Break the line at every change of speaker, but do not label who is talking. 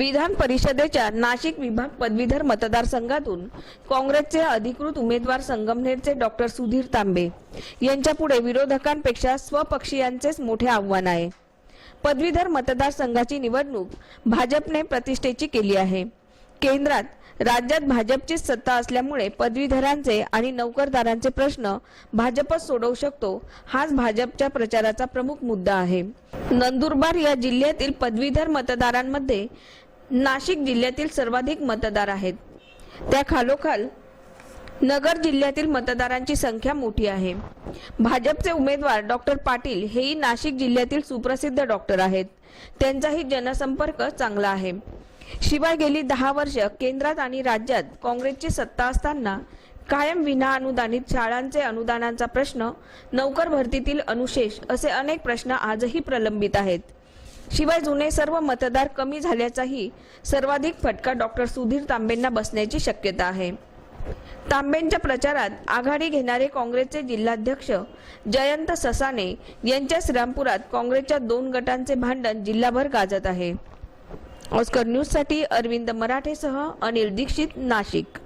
विधान परिषदेच्या नाशिक विभाग पदवीधर मतदारसंघातून काँग्रेसचे अधिकृत उमेदवार संगमनेरचे डॉक्टर सुधीर तांबे यांच्यापुढे विरोधकांपेक्षा स्वपक्षीयांचेच मोठे आव्हान आहे. पदवीधर मतदारसंघाची निवडणूक भाजपने प्रतिष्ठेची केली आहे. केंद्रात राज्यात भाजपचीच सत्ता असल्यामुळे पदवीधरांचे आणि नोकरदारांचे प्रश्न भाजपच सोडवू शकतो हाच भाजपच्या प्रचाराचा प्रमुख मुद्दा आहे. नंदुरबार या जिल्ह्यातील पदवीधर मतदारांमध्ये नाशिक जिल्ह्यातील सर्वाधिक मतदार आहेत. त्या खालोखाल नगर जिल्ह्यातील मतदारांची संख्या मोठी आहे. भाजपचे उमेदवार डॉक्टर पाटील हेही नाशिक जिल्ह्यातील सुप्रसिद्ध डॉक्टर आहेत. त्यांचाही जनसंपर्क चांगला आहे. शिवाय गेली दहा वर्ष केंद्रात आणि राज्यात काँग्रेसची सत्ता असताना कायम विना अनुदानित शाळांचे अनुदानांचा प्रश्न नौकर भरतीतील अनुशेष असे अनेक प्रश्न आजही प्रलंबित आहेत. शिवाय जुने सर्व मतदार कमी झाल्याचाही सर्वाधिक फटका डॉक्टर सुधीर तांबेंना बसण्याची शक्यता आहे. तांबेंच्या प्रचारात आघाडी घेणारे काँग्रेसचे जिल्हाध्यक्ष जयंत ससाने यांच्या श्रीरामपुरात काँग्रेसच्या दोन गटांचे भांडण जिल्हाभर गाजत आहे. ऑस्कर न्यूजसाठी अरविंद मराठेसह अनिल दीक्षित नाशिक.